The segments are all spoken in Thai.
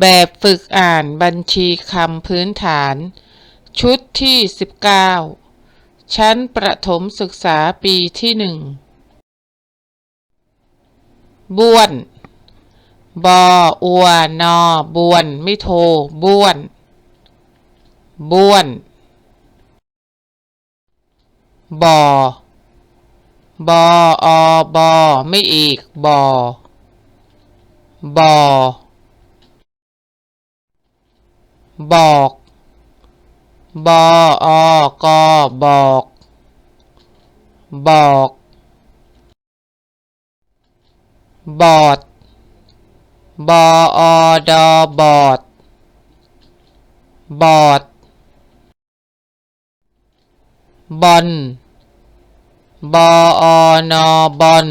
แบบฝึกอ่านบัญชีคำพื้นฐาน ชุดที่ 19 ชั้นประถมศึกษาปีที่หนึ่งบ้วน บออัวนอ บวน ไม่โท บ้วน บ้วน บอ บออ บอ ไม่อีก บอ บอ บอก บออกอบอก บอก บอด บออดอบอด บอด บอล บออนอบอล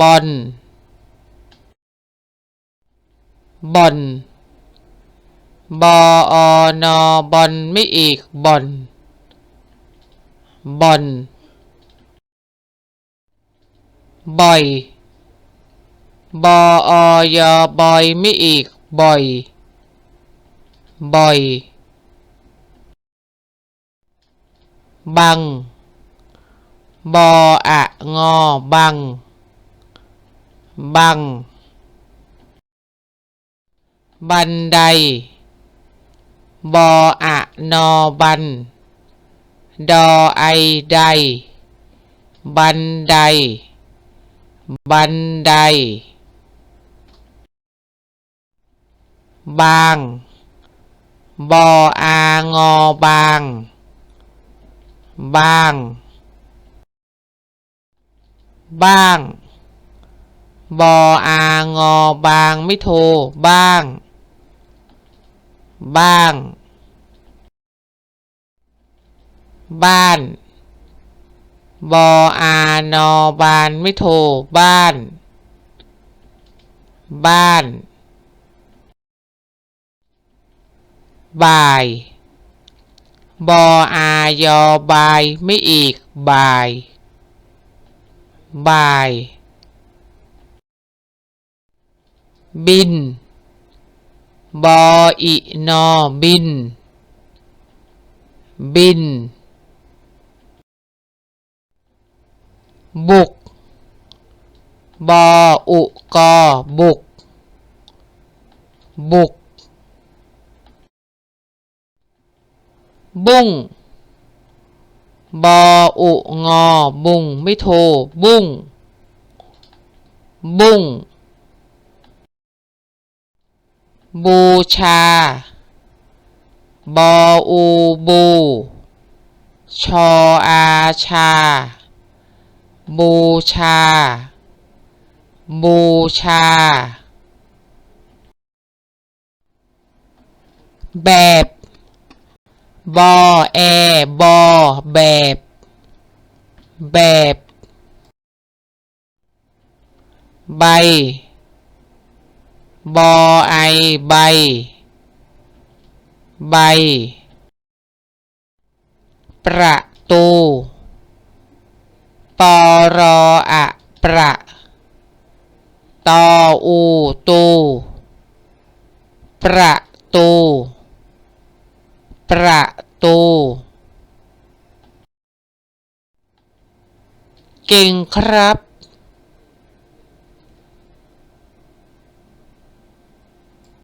บอลบอล บออนอบอลไม่อีกบอลบอลบ่อยบอยบอยไม่อีกบ่อยบ่อยบังบออะงอบัง บัง บันได บออะนอบัน ดอไอได บันได บันได บาง บออางอบาง บาง บ้าง บออางอบาง ไม่โท บ้าง บ้าง บ้าน บออานอบานไม่โทบ้าน บ้าน บ่าย บออายอบายไม่อีก บ่าย บ่าย บิน บออินอบิน บิน บุก บออุกอบุก บุก บุ้ง บออุงอบุ้งไม่โท บุ้ง บุ้ง บูชา บออูบู ชออาชา บูชา บูชา แบบ บอแอบอแบบ แบบ ใบ บอไอใบ ใบ ประตูปรออะประตออูตู ประตู ประตู เก่งครับ